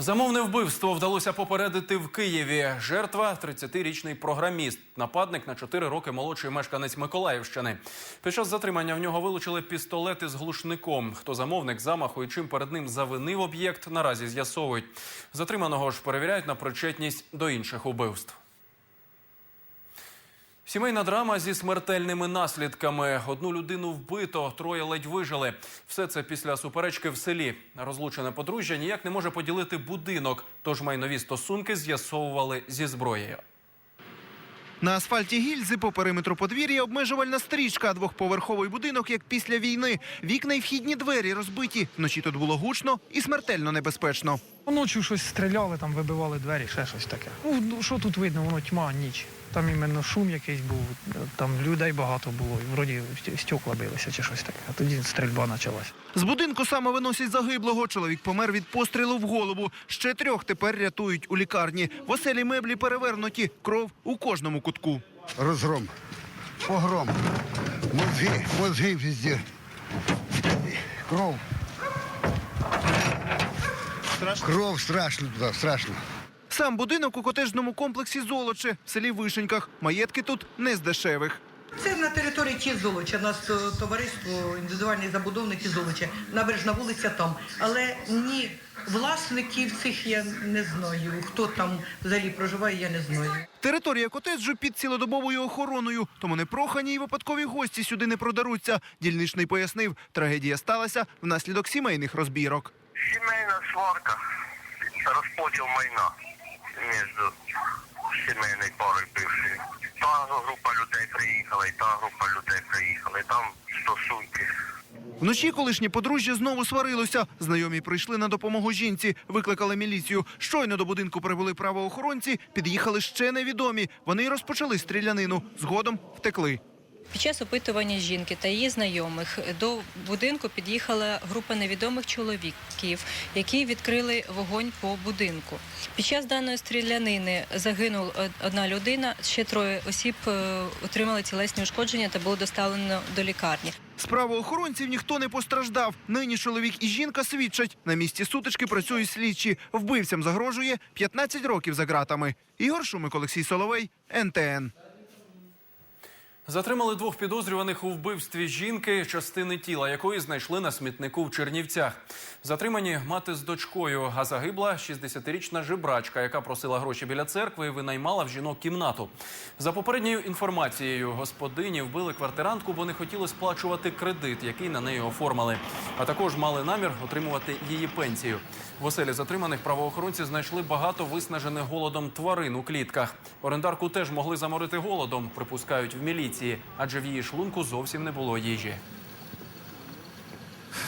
Замовне вбивство вдалося попередити в Києві. Жертва – 30-річний програміст, нападник на 4 роки молодший мешканець Миколаївщини. Під час затримання в нього вилучили пістолети з глушником. Хто замовник замаху і чим перед ним завинив об'єкт, наразі з'ясовують. Затриманого ж перевіряють на причетність до інших убивств. Сімейна драма зі смертельними наслідками. Одну людину вбито, троє ледь вижили. Все це після суперечки в селі. Розлучене подружжя ніяк не може поділити будинок, тож майнові стосунки з'ясовували зі зброєю. На асфальті гільзи по периметру подвір'я обмежувальна стрічка, двохповерховий будинок, як після війни. Вікна й вхідні двері розбиті. Вночі тут було гучно і смертельно небезпечно. Ночі щось стріляли, там вибивали двері, ще щось таке. Ну, ну, що тут видно, воно тьма, ніч. Там іменно шум якийсь був, там людей багато було, і вроді стекла билися чи щось таке. А тоді стрільба почалась. З будинку саме виносять загиблого. Чоловік помер від пострілу в голову. Ще трьох тепер рятують у лікарні. В оселі меблі перевернуті, кров у кожному кутку. разгром, погром, мозги, мозги везде, кров. Кров страшно туда, страшно. Сам будинок у котежному комплексі Золоче в селі Вишеньках. Маєтки тут не з дешевих. Це на території ті Золоча. У нас е, товариство індивідуальні забудовники Золоча. Набережна вулиця там. Але ні власників цих я не знаю. Хто там взагалі проживає, я не знаю. Територія котеджу під цілодобовою охороною, тому непрохані й випадкові гості сюди не продаруться. Дільничний пояснив, трагедія сталася внаслідок сімейних розбірок. Сімейна сварка, розподіл майна між сімейною парою бившою. Та група людей приїхала, і та група людей приїхала, і там стосунки. Вночі колишнє подружжя знову сварилося. Знайомі прийшли на допомогу жінці, викликали міліцію. Щойно до будинку прибули правоохоронці, під'їхали ще невідомі. Вони й розпочали стрілянину. Згодом втекли. Під час опитування жінки та її знайомих до будинку під'їхала група невідомих чоловіків, які відкрили вогонь по будинку. Під час даної стрілянини загинула одна людина, ще троє осіб е, отримали тілесні ушкодження та було доставлено до лікарні. З правоохоронців ніхто не постраждав. Нині чоловік і жінка свідчать. На місці сутички працюють слідчі. Вбивцям загрожує 15 років за ґратами. Ігор Шумик, Олексій Соловей, НТН. Затримали двох підозрюваних у вбивстві жінки, частини тіла якої знайшли на смітнику в Чернівцях. Затримані мати з дочкою, а загибла 60-річна жебрачка, яка просила гроші біля церкви і винаймала в жінок кімнату. За попередньою інформацією, господині вбили квартирантку, бо не хотіли сплачувати кредит, який на неї оформили. А також мали намір отримувати її пенсію. В оселі затриманих правоохоронці знайшли багато виснажених голодом тварин у клітках. Орендарку теж могли заморити голодом, припускають в міліції, адже в її шлунку зовсім не було їжі.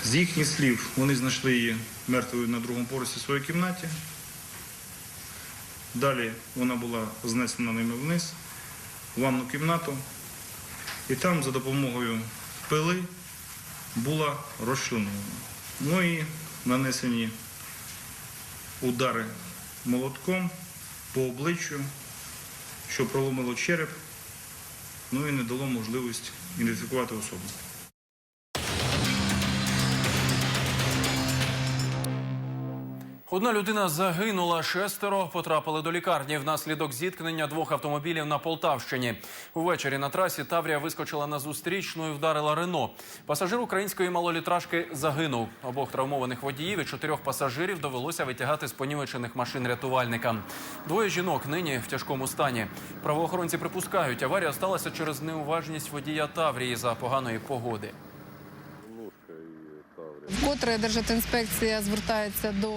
З їхніх слів, вони знайшли її мертвою на другому поверсі своїй кімнаті. Далі вона була знесена ними вниз, в ванну кімнату, і там за допомогою пили була розчленована. Ну і нанесені удари молотком по обличчю, що проломило череп, ну і не дало можливість ідентифікувати особу. Одна людина загинула, шестеро потрапили до лікарні внаслідок зіткнення двох автомобілів на Полтавщині. Увечері на трасі Таврія вискочила на зустрічну і вдарила Рено. Пасажир української малолітражки загинув. Обох травмованих водіїв і чотирьох пасажирів довелося витягати з понівечених машин рятувальникам. Двоє жінок нині в тяжкому стані. Правоохоронці припускають, аварія сталася через неуважність водія Таврії за поганої погоди. Вкотре Державтоінспекція звертається до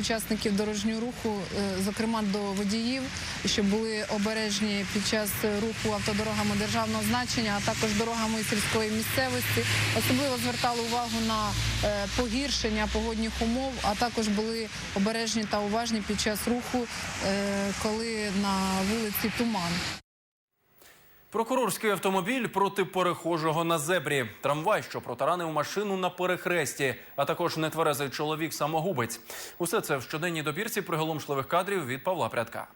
учасників дорожнього руху, е, зокрема до водіїв, щоб були обережні під час руху автодорогами державного значення, а також дорогами сільської місцевості. Особливо звертали увагу на е, погіршення погодних умов, а також були обережні та уважні під час руху, е, коли на вулиці туман. Прокурорський автомобіль проти перехожого на зебрі, трамвай, що протаранив машину на перехресті, а також нетверезий чоловік самогубець. Усе це в щоденній добірці приголомшливих кадрів від Павла Прядка.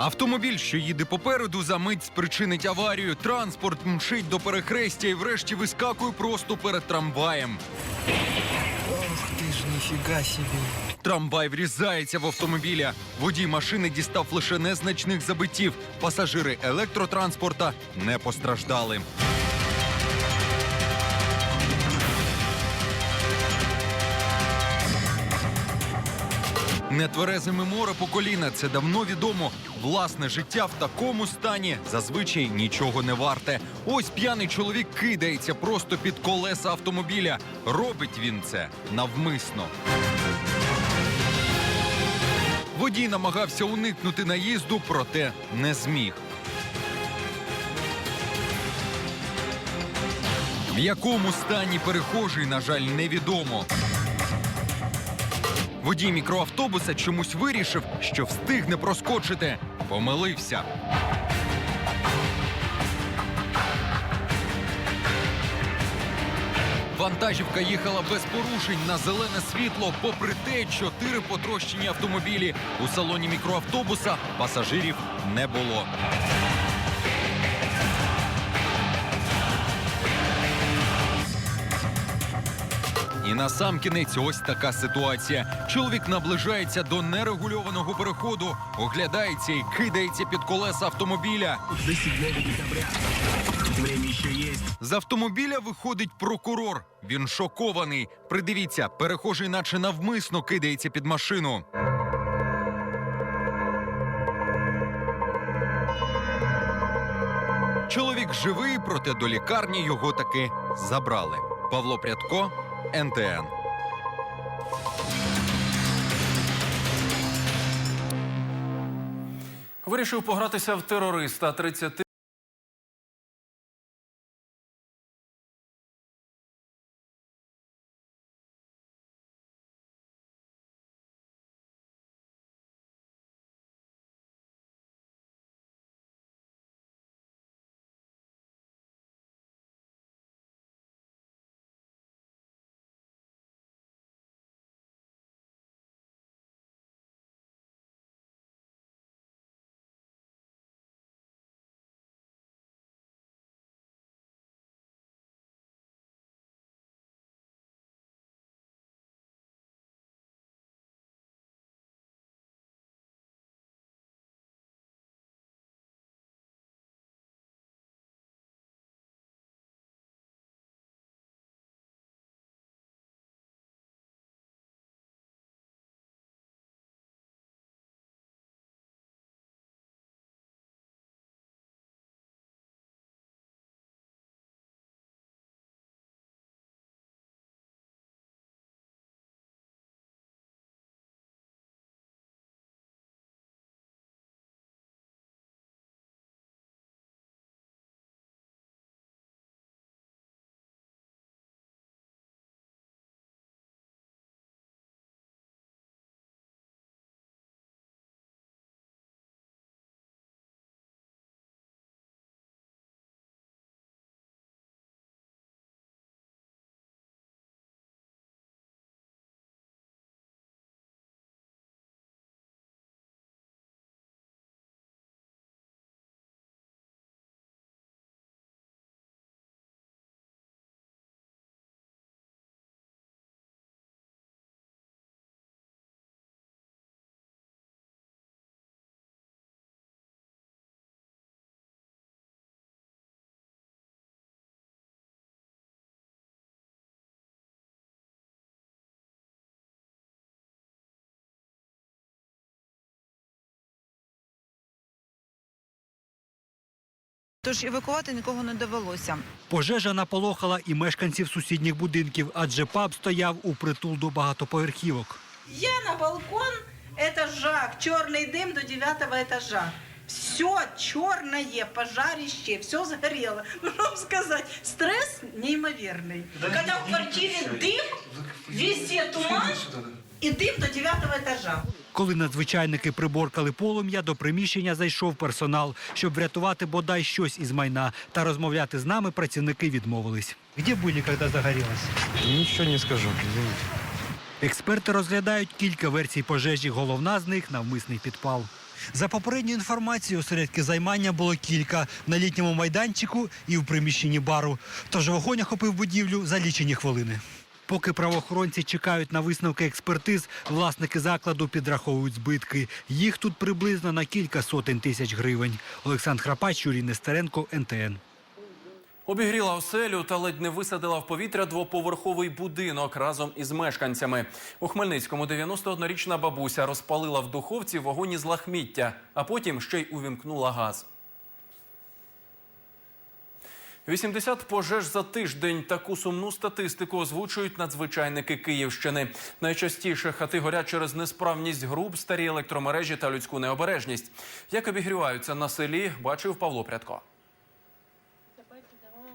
Автомобіль, що їде попереду, за мить спричинить аварію. Транспорт мчить до перехрестя і врешті вискакує просто перед трамваєм. Ох Ти ж ніфіга собі. Трамвай врізається в автомобіля. Водій машини дістав лише незначних забиттів. Пасажири електротранспорта не постраждали. Нетверезиме море по коліна це давно відомо. Власне життя в такому стані зазвичай нічого не варте. Ось п'яний чоловік кидається просто під колеса автомобіля. Робить він це навмисно. Водій намагався уникнути наїзду, проте не зміг. В якому стані перехожий, на жаль, невідомо. Водій мікроавтобуса чомусь вирішив, що встигне проскочити. Помилився. Вантажівка їхала без порушень на зелене світло, попри те, чотири потрощені автомобілі. У салоні мікроавтобуса пасажирів не було. І на сам кінець ось така ситуація. Чоловік наближається до нерегульованого переходу, оглядається і кидається під колеса автомобіля. З автомобіля виходить прокурор. Він шокований. Придивіться, перехожий, наче навмисно кидається під машину. Чоловік живий, проте до лікарні його таки забрали. Павло Прядко, НТН. Вирішив погратися в терориста 30「Тож евакувати нікого не довелося. Пожежа наполохала і мешканців сусідніх будинків, адже паб стояв у притул до багатоповерхівок. Я на балкон, это жах, черный дым до девятого этажа. Все черное, пожарище, все сгорело. Ну, что вам сказать, стресс неимоверный. Когда в квартире дым, везде туман и дым до девятого этажа. Коли надзвичайники приборкали полум'я, до приміщення зайшов персонал, щоб врятувати бодай щось із майна. Та розмовляти з нами працівники відмовились. Де були, коли загорілося? Нічого не скажу. Експерти розглядають кілька версій пожежі. Головна з них навмисний підпал. За попередньою інформацією, осередки займання було кілька на літньому майданчику і в приміщенні бару. Тож вогонь охопив будівлю за лічені хвилини. Поки правоохоронці чекають на висновки експертиз, власники закладу підраховують збитки. Їх тут приблизно на кілька сотень тисяч гривень. Олександр Храпач, Юрій Нестеренко, НТН. Обігріла оселю та ледь не висадила в повітря двоповерховий будинок разом із мешканцями. У Хмельницькому 91-річна бабуся розпалила в духовці вогонь із лахміття, а потім ще й увімкнула газ. 80 пожеж за тиждень. Таку сумну статистику озвучують надзвичайники Київщини. Найчастіше хати горять через несправність груб, старі електромережі та людську необережність. Як обігріваються на селі, бачив Павло Прядко.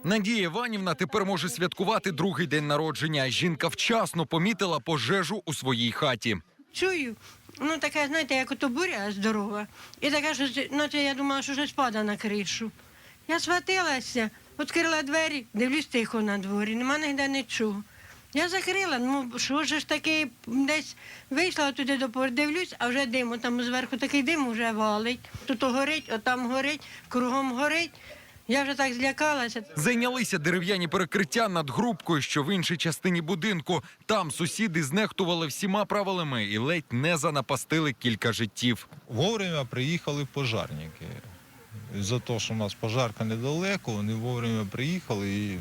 Надія Іванівна тепер може святкувати другий день народження. Жінка вчасно помітила пожежу у своїй хаті. Чую. Ну, така, знаєте, як ото буря здорова. І така, що ну, це я думала, що щось падає на кришу. Я схватилася, відкрила двері, дивлюсь тихо на дворі, нема ніде нічого. Я закрила, ну що ж таке, десь вийшла туди до пор, дивлюсь, а вже диму, там зверху такий дим вже валить. Тут горить, отам горить, кругом горить. Я вже так злякалася. Зайнялися дерев'яні перекриття над грубкою, що в іншій частині будинку. Там сусіди знехтували всіма правилами і ледь не занапастили кілька життів. Вовремя приїхали пожарники. За те, що у нас пожарка недалеко, вони вовремя приїхали і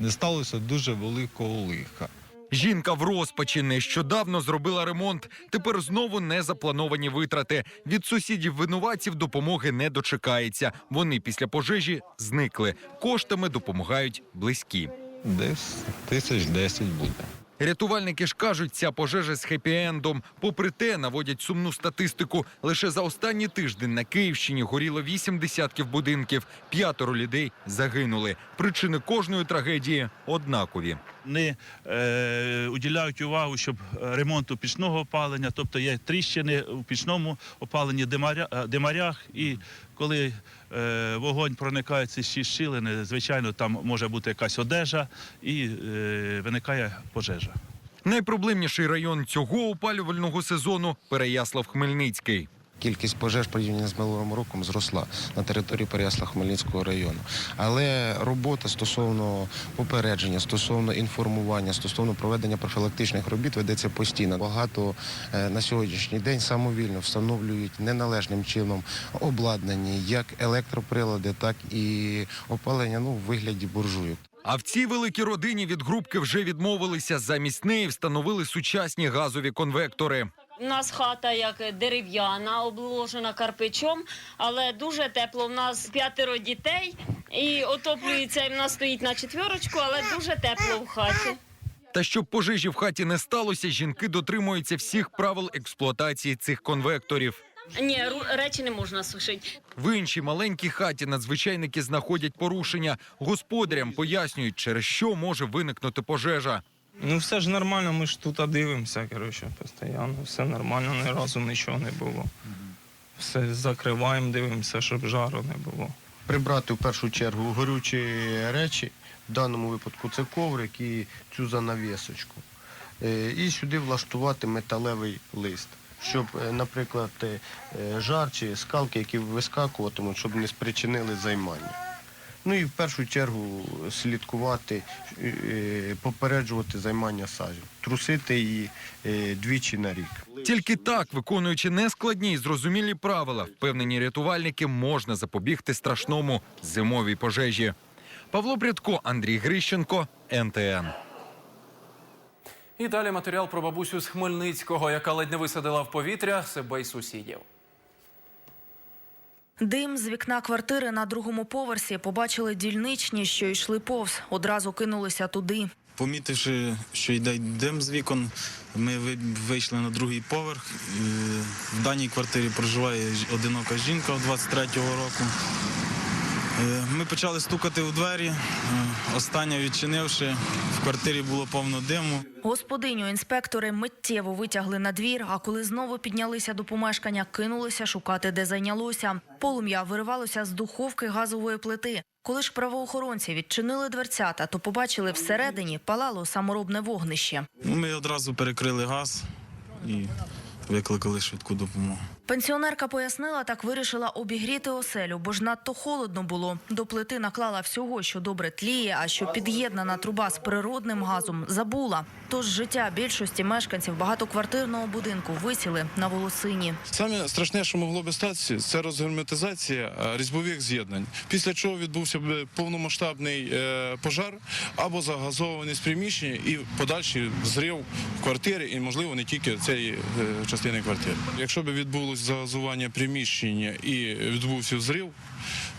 не сталося дуже великого лиха. Жінка в розпачі нещодавно зробила ремонт. Тепер знову незаплановані витрати. Від сусідів винуватців допомоги не дочекається. Вони після пожежі зникли. Коштами допомагають близькі. Десь тисяч десять буде. Рятувальники ж кажуть, ця пожежа з хеппі-ендом. Попри те, наводять сумну статистику. Лише за останній тиждень на Київщині горіло вісім десятків будинків. П'ятеро людей загинули. Причини кожної трагедії однакові. Не е, уділяють увагу, щоб е, ремонту пічного опалення, тобто є тріщини у пічному опаленні димаря, е, димарях, і коли е, вогонь проникає ці шість щілини, звичайно, там може бути якась одежа і е, виникає пожежа. Найпроблемніший район цього опалювального сезону Переяслав-Хмельницький. Кількість пожеж порівняно з минулим роком зросла на території Переясла Хмельницького району. Але робота стосовно попередження, стосовно інформування, стосовно проведення профілактичних робіт ведеться постійно. Багато е, на сьогоднішній день самовільно встановлюють неналежним чином обладнані як електроприлади, так і опалення ну, в вигляді буржуйок. А в цій великій родині від грубки вже відмовилися. Замість неї встановили сучасні газові конвектори. У нас хата як дерев'яна, обложена карпичом, але дуже тепло. У нас п'ятеро дітей і отоплюється. і В нас стоїть на четверочку, але дуже тепло в хаті. Та щоб пожежі в хаті не сталося, жінки дотримуються всіх правил експлуатації цих конвекторів. Ні, речі не можна сушити. В іншій маленькій хаті надзвичайники знаходять порушення. Господарям пояснюють, через що може виникнути пожежа. Ну все ж нормально, ми ж тут дивимося, коротше, постійно. Все нормально, ні разу нічого не було. Все закриваємо, дивимося, щоб жару не було. прибрати в першу чергу горючі речі. В даному випадку це коврик і цю занавісочку. Е, І сюди влаштувати металевий лист, щоб, е, наприклад, е, жар чи скалки, які вискакуватимуть, щоб не спричинили займання. Ну і в першу чергу слідкувати, е, попереджувати займання сажі, трусити її е, двічі на рік. Тільки так, виконуючи нескладні й зрозумілі правила, впевнені рятувальники, можна запобігти страшному зимовій пожежі. Павло Брядко, Андрій Грищенко, НТН. І далі матеріал про бабусю з Хмельницького, яка ледь не висадила в повітря себе й сусідів. Дим з вікна квартири на другому поверсі побачили дільничні, що йшли повз. Одразу кинулися туди. Помітивши, що йде дим з вікон, ми ви- вийшли на другий поверх. Е, В даній квартирі проживає одинока жінка 23-го року. Ми почали стукати у двері. Е, Остання відчинивши, в квартирі було повно диму. Господиню інспектори миттєво витягли на двір, а коли знову піднялися до помешкання, кинулися шукати, де зайнялося. Полум'я виривалося з духовки газової плити. Коли ж правоохоронці відчинили дверцята, то побачили всередині палало саморобне вогнище. Ми одразу перекрили газ і викликали швидку допомогу. Пенсіонерка пояснила, так вирішила обігріти оселю, бо ж надто холодно було. До плити наклала всього, що добре тліє, а що під'єднана труба з природним газом забула. Тож життя більшості мешканців багатоквартирного будинку висіли на волосині. Саме страшне, що могло би статися, це розгерметизація е, різьбових з'єднань. Після чого відбувся б повномасштабний е, пожар або загазованість приміщення і подальший взрив в квартирі, і можливо не тільки цієї е, частини квартири. Якщо б відбулось загазування приміщення і відбувся взрив,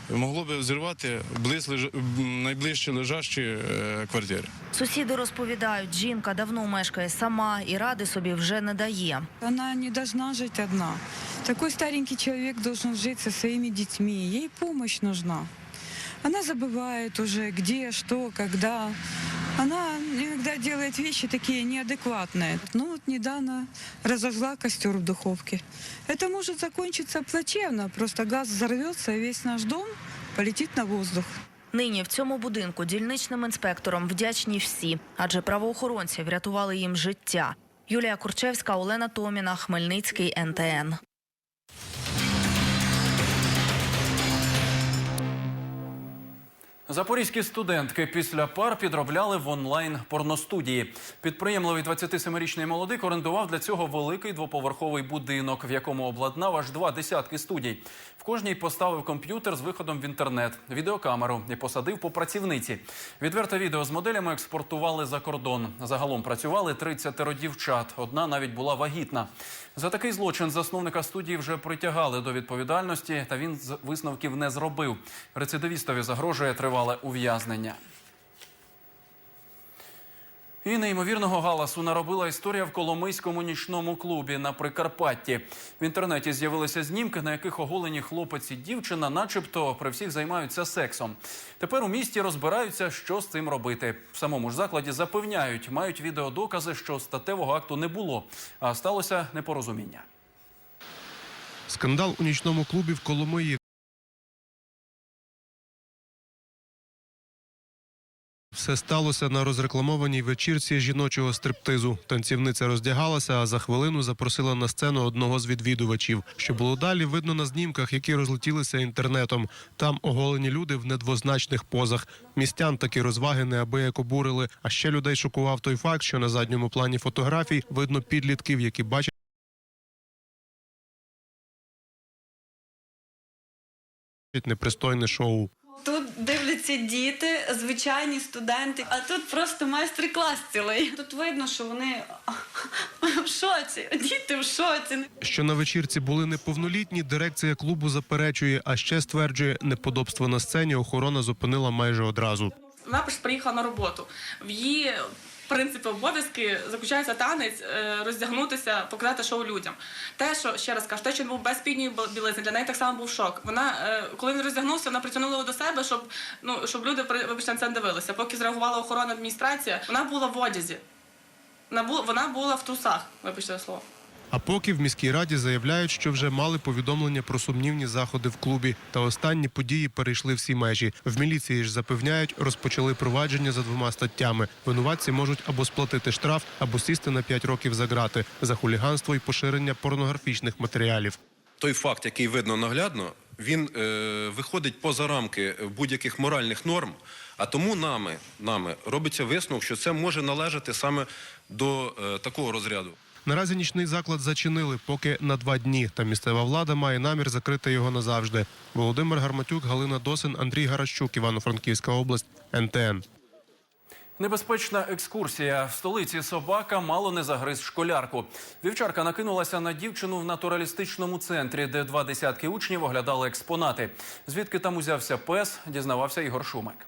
могло б взривати близь леж- м, найближче лежачі е, квартири. Сусіди розповідають, жінка давно мешкає сама і ради собі вже не дає. Она не должна жить одна. Такой старенький человек должен жить со своими детьми. Ей помощь нужна. Она забывает уже, где, что, когда. Она иногда делает вещи такие неадекватные. Ну вот недавно разожгла костер в духовке. Это может закончиться плачевно. Просто газ взорвется, и весь наш дом полетит на воздух. Нині в цьому будинку дільничним інспекторам вдячні всі, адже правоохоронці врятували їм життя. Юлія Курчевська, Олена Томіна, Хмельницький, НТН. Запорізькі студентки після пар підробляли в онлайн порностудії. Підприємливий 27-річний молодик орендував для цього великий двоповерховий будинок, в якому обладнав аж два десятки студій. В кожній поставив комп'ютер з виходом в інтернет, відеокамеру і посадив по працівниці. Відверте відео з моделями експортували за кордон. Загалом працювали 30 дівчат. Одна навіть була вагітна. За такий злочин засновника студії вже притягали до відповідальності, та він висновків не зробив. Рецидивістові загрожує тривале ув'язнення. І неймовірного галасу наробила історія в Коломийському нічному клубі на Прикарпатті. В інтернеті з'явилися знімки, на яких оголені хлопець і дівчина, начебто, при всіх займаються сексом. Тепер у місті розбираються, що з цим робити. В самому ж закладі запевняють, мають відеодокази, що статевого акту не було, а сталося непорозуміння. Скандал у нічному клубі в Коломиї. Все сталося на розрекламованій вечірці жіночого стриптизу. Танцівниця роздягалася, а за хвилину запросила на сцену одного з відвідувачів. Що було далі, видно на знімках, які розлетілися інтернетом. Там оголені люди в недвозначних позах. Містян такі розваги неабияк обурили. А ще людей шокував той факт, що на задньому плані фотографій видно підлітків, які бачать. непристойне шоу. Тут дивляться діти, звичайні студенти, а тут просто майстер-клас цілий. Тут видно, що вони в шоці, діти в шоці. Що на вечірці були неповнолітні, дирекція клубу заперечує, а ще стверджує, неподобство на сцені охорона зупинила майже одразу. Вона приїхала на роботу. В її в принципі обов'язки заключається танець, е, роздягнутися, показати шоу людям. Те, що ще раз кажу, те, що він був без спідньої білизни, для неї так само був шок. Вона, е, коли він роздягнувся, вона притягнула його до себе, щоб ну щоб люди вибачте на це дивилися. Поки зреагувала охорона адміністрація, вона була в одязі. Вона була, вона була в трусах, вибачте слово. А поки в міській раді заявляють, що вже мали повідомлення про сумнівні заходи в клубі. Та останні події перейшли всі межі. В міліції ж запевняють, розпочали провадження за двома статтями. Винуватці можуть або сплатити штраф, або сісти на 5 років за ґрати за хуліганство і поширення порнографічних матеріалів. той факт, який видно наглядно, він е, виходить поза рамки будь-яких моральних норм. А тому нами, нами робиться висновок, що це може належати саме до е, такого розряду. Наразі нічний заклад зачинили поки на два дні. Та місцева влада має намір закрити його назавжди. Володимир Гарматюк, Галина Досин, Андрій Гаращук, Івано-Франківська область, НТН. Небезпечна екскурсія. В столиці собака мало не загриз школярку. Вівчарка накинулася на дівчину в натуралістичному центрі, де два десятки учнів оглядали експонати. Звідки там узявся пес, дізнавався Ігор Шумик.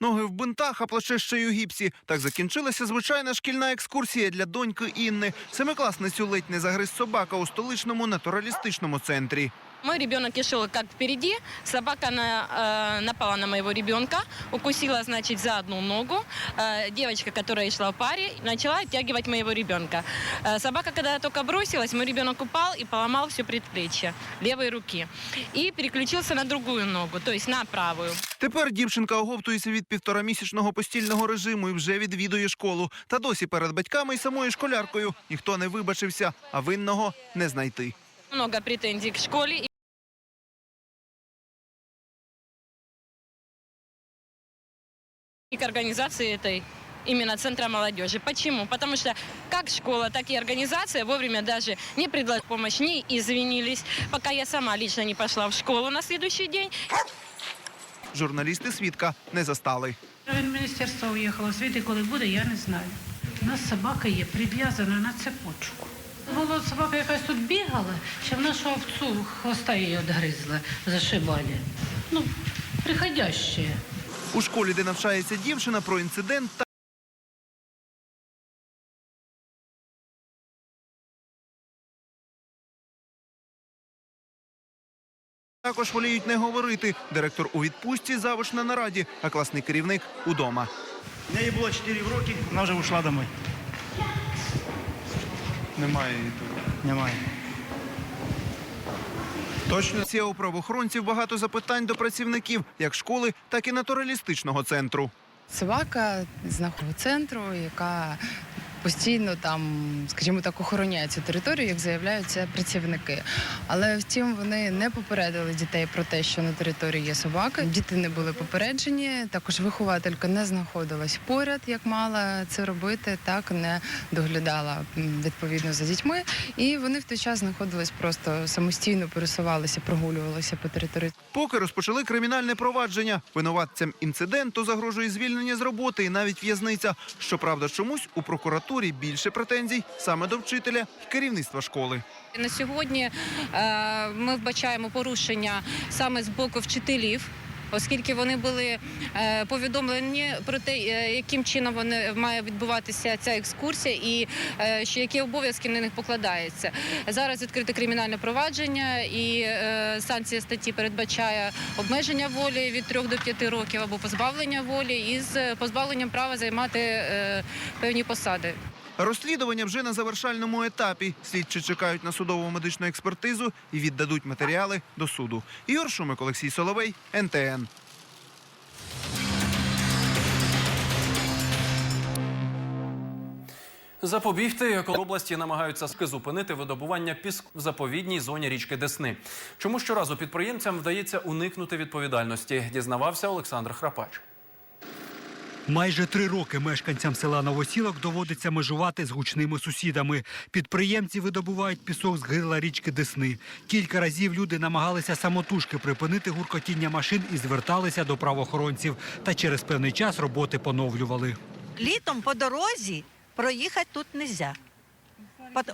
Ноги в бинтах, а плече ще й у гіпсі. Так закінчилася звичайна шкільна екскурсія для доньки Інни. Семикласницю ледь не загриз собака у столичному натуралістичному центрі. Мой ребенок и шел как впереди, собака на, э, напала на моего ребенка, укусила, значит, за одну ногу. Э, девочка, которая шла в паре, начала оттягивать моего ребенка. Э, собака, когда только бросилась, мой ребенок упал и поломал все предплечье левой руки. И переключился на другую ногу, то есть на правую. Тепер дівчинка оговтується від півторамісячного постільного режиму і вже відвідує школу. Та досі перед батьками і самою школяркою ніхто не вибачився, а винного не знайти. Много претензий к школе. И к организации этой именно Центра молодежи. Почему? Потому что как школа, так и организация вовремя даже не предложили помощь, не извинились, пока я сама лично не пошла в школу на следующий день. Журналісти свідка не застали. Він міністерство уїхало, звідти коли буде, я не знаю. У нас собака є прив'язана на цепочку. Була собака якась тут бігала, ще в нашу овцу хвоста її відгризла, зашибали. Ну, приходяще. У школі, де навчається дівчина, про інцидент та також воліють не говорити. Директор у відпустці, завуч на нараді, а класний керівник удома. В неї було 4 роки, вона вже вийшла домой. Немає її тут. Немає. Точно Ці у правоохоронців багато запитань до працівників як школи, так і натуралістичного центру. Собака з центру, яка постійно там, скажімо так, охороняє цю територію, як заявляються працівники. Але втім, вони не попередили дітей про те, що на території є собака. Діти не були попереджені. Також вихователька не знаходилась поряд, як мала це робити, так не доглядала відповідно за дітьми. І вони в той час знаходились просто самостійно пересувалися, прогулювалися по території. Поки розпочали кримінальне провадження. Винуватцям інциденту загрожує звільнення з роботи і навіть в'язниця. Щоправда, чомусь у прокуратурі більше претензій саме до вчителя і керівництва школи. На сьогодні е, ми вбачаємо порушення саме з боку вчителів. Оскільки вони були е, повідомлені про те, е, яким чином вони має відбуватися ця екскурсія, і е, що які обов'язки на них покладаються. Зараз відкрите кримінальне провадження, і санкція статті передбачає обмеження волі від 3 до 5 років або позбавлення волі із позбавленням права займати певні посади. Розслідування вже на завершальному етапі. Слідчі чекають на судову медичну експертизу і віддадуть матеріали до суду. Ігор Шумик, Олексій Соловей, НТН. Запобігти екологи області намагаються зупинити видобування піску в заповідній зоні річки Десни. Чому щоразу підприємцям вдається уникнути відповідальності? Дізнавався Олександр Храпач. Майже три роки мешканцям села Новосілок доводиться межувати з гучними сусідами. Підприємці видобувають пісок з гирла річки Десни. Кілька разів люди намагалися самотужки припинити гуркотіння машин і зверталися до правоохоронців. Та через певний час роботи поновлювали. Літом по дорозі проїхати тут не можна.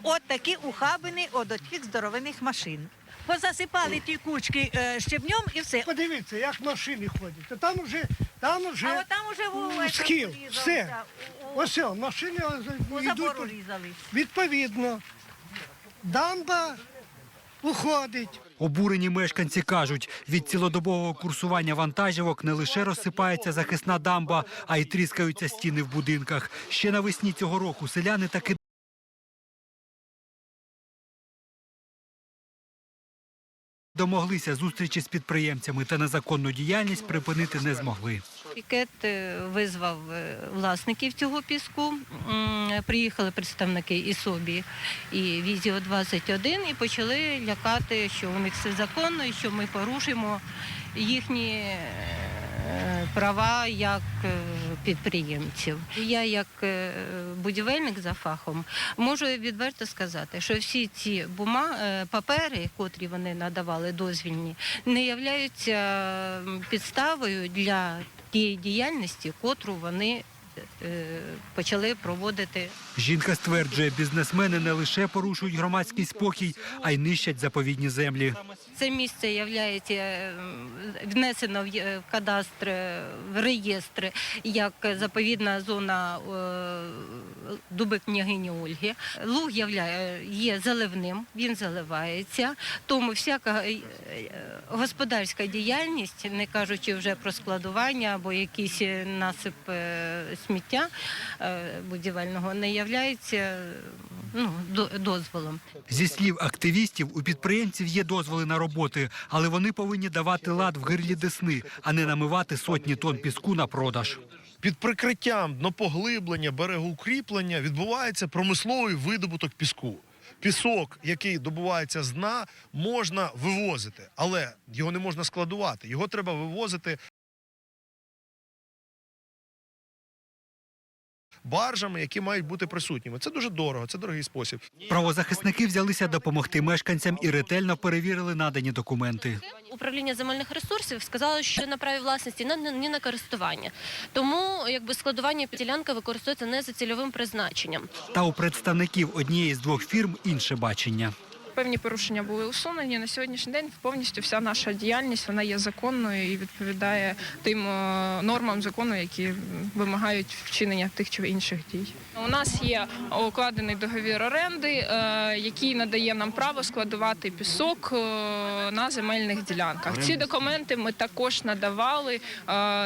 От такі ухабини от таких здоровених машин. Позасипали ті кучки е, щебнем і все. Подивіться, як машини ходять. Там уже, там уже А от там уже вулиця схил, все. Ось о, машини йдуть. забору різали. Відповідно, дамба уходить. Обурені мешканці кажуть, від цілодобового курсування вантажівок не лише розсипається захисна дамба, а й тріскаються стіни в будинках. Ще навесні цього року селяни таки домоглися зустрічі з підприємцями та незаконну діяльність припинити не змогли. Пікет е, визвав е, власників цього піску. Приїхали представники і собі, і Візіо 21 і почали лякати, що у них все законно і що ми порушимо їхні е, права як е, підприємців. Я як е, будівельник за фахом можу відверто сказати, що всі ці бума, е, папери, котрі вони надавали дозвільні, не являються підставою для тієї діяльності, котру вони е, почали проводити. Жінка стверджує, бізнесмени не лише порушують громадський спокій, а й нищать заповідні землі. Це місце є внесено в кадастр, е, в реєстр як заповідна зона е, дуби княгині Ольги. Луг є заливним, він заливається. Тому всяка е, е, господарська діяльність, не кажучи вже про складування або якийсь насип е, сміття е, будівельного, не являється ну, дозволом. Зі слів активістів, у підприємців є дозволи на роботи, але вони повинні давати лад в гирлі Десни, а не намивати сотні тонн піску на продаж. Під прикриттям днопоглиблення, берегоукріплення відбувається промисловий видобуток піску. Пісок, який добувається з дна, можна вивозити, але його не можна складувати. Його треба вивозити баржами, які мають бути присутніми. Це дуже дорого, це дорогий спосіб. Правозахисники взялися допомогти мешканцям і ретельно перевірили надані документи. Управління земельних ресурсів сказало, що на праві власності не, на користування. Тому якби складування ділянка використовується не за цільовим призначенням. Та у представників однієї з двох фірм інше бачення. Певні порушення були усунені. На сьогоднішній день повністю вся наша діяльність вона є законною і відповідає тим е, нормам закону, які вимагають вчинення тих чи інших дій. У нас є укладений договір оренди, е, який надає нам право складувати пісок е, на земельних ділянках. Ці документи ми також надавали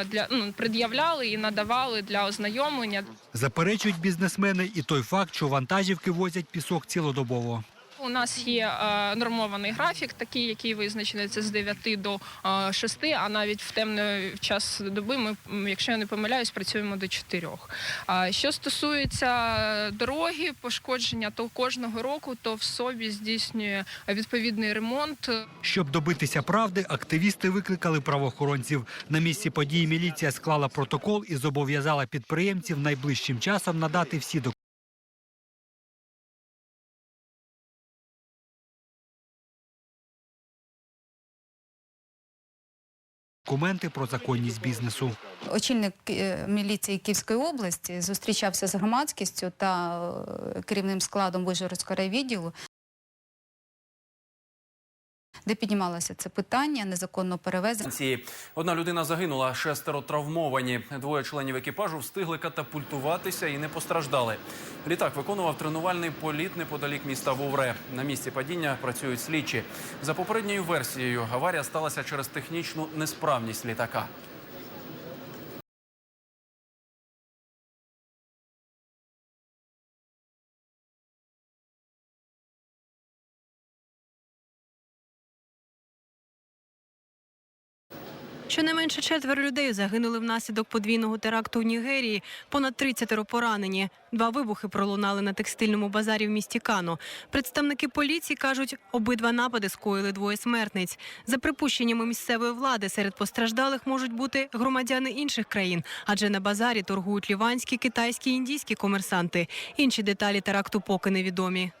для ну, пред'являли і надавали для ознайомлення. Заперечують бізнесмени і той факт, що вантажівки возять пісок цілодобово. У нас є е, нормований графік, такий, який визначений це з 9 до е, 6, а навіть в темний час доби ми, якщо я не помиляюсь, працюємо до 4. А що стосується дороги, пошкодження, то кожного року то в собі здійснює відповідний ремонт. Щоб добитися правди, активісти викликали правоохоронців. На місці події міліція склала протокол і зобов'язала підприємців найближчим часом надати всі документи. Документи про законність бізнесу. Очільник е, міліції Київської області зустрічався з громадськістю та е, керівним складом Вижгородського райвідділу, де піднімалося це питання незаконно перевезення. Одна людина загинула, шестеро травмовані. Двоє членів екіпажу встигли катапультуватися і не постраждали. Літак виконував тренувальний політ неподалік міста Вовре. На місці падіння працюють слідчі. За попередньою версією, аварія сталася через технічну несправність літака. Щонайменше четверо людей загинули внаслідок подвійного теракту в Нігерії. Понад 30 поранені. Два вибухи пролунали на текстильному базарі в місті Кано. Представники поліції кажуть, обидва напади скоїли двоє смертниць. За припущеннями місцевої влади, серед постраждалих можуть бути громадяни інших країн, адже на базарі торгують ліванські, китайські і індійські комерсанти. Інші деталі теракту поки невідомі.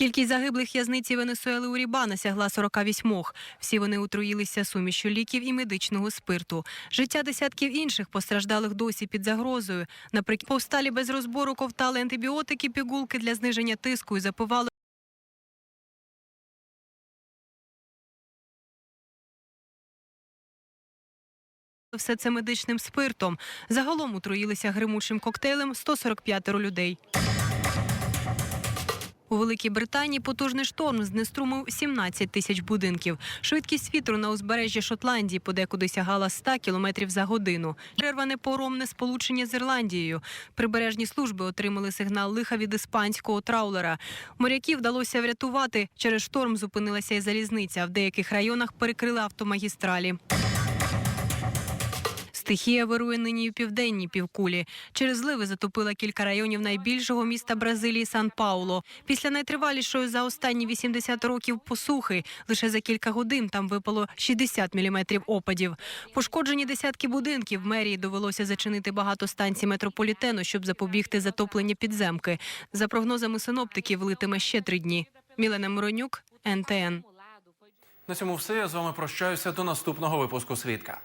Кількість загиблих в'язниці Венесуели Урібана сягла 48. Всі вони отруїлися сумішю ліків і медичного спирту. Життя десятків інших постраждалих досі під загрозою. Наприклад, повсталі без розбору ковтали антибіотики, пігулки для зниження тиску і запивали все це медичним спиртом. Загалом отруїлися гримучим коктейлем 145 людей. У Великій Британії потужний шторм знеструмив 17 тисяч будинків. Швидкість вітру на узбережжі Шотландії подекуди сягала 100 кілометрів за годину. Перерване поромне сполучення з Ірландією. Прибережні служби отримали сигнал лиха від іспанського траулера. Моряків вдалося врятувати. Через шторм зупинилася і залізниця. В деяких районах перекрили автомагістралі. Стихія вирує нині в південній півкулі. Через зливи затопила кілька районів найбільшого міста Бразилії Сан-Пауло. Після найтривалішої за останні 80 років посухи лише за кілька годин там випало 60 міліметрів опадів. Пошкоджені десятки будинків. Мерії довелося зачинити багато станцій метрополітену, щоб запобігти затопленню підземки. За прогнозами синоптиків, литиме ще три дні. Мілена Миронюк, НТН. На цьому все. Я з вами прощаюся до наступного випуску свідка.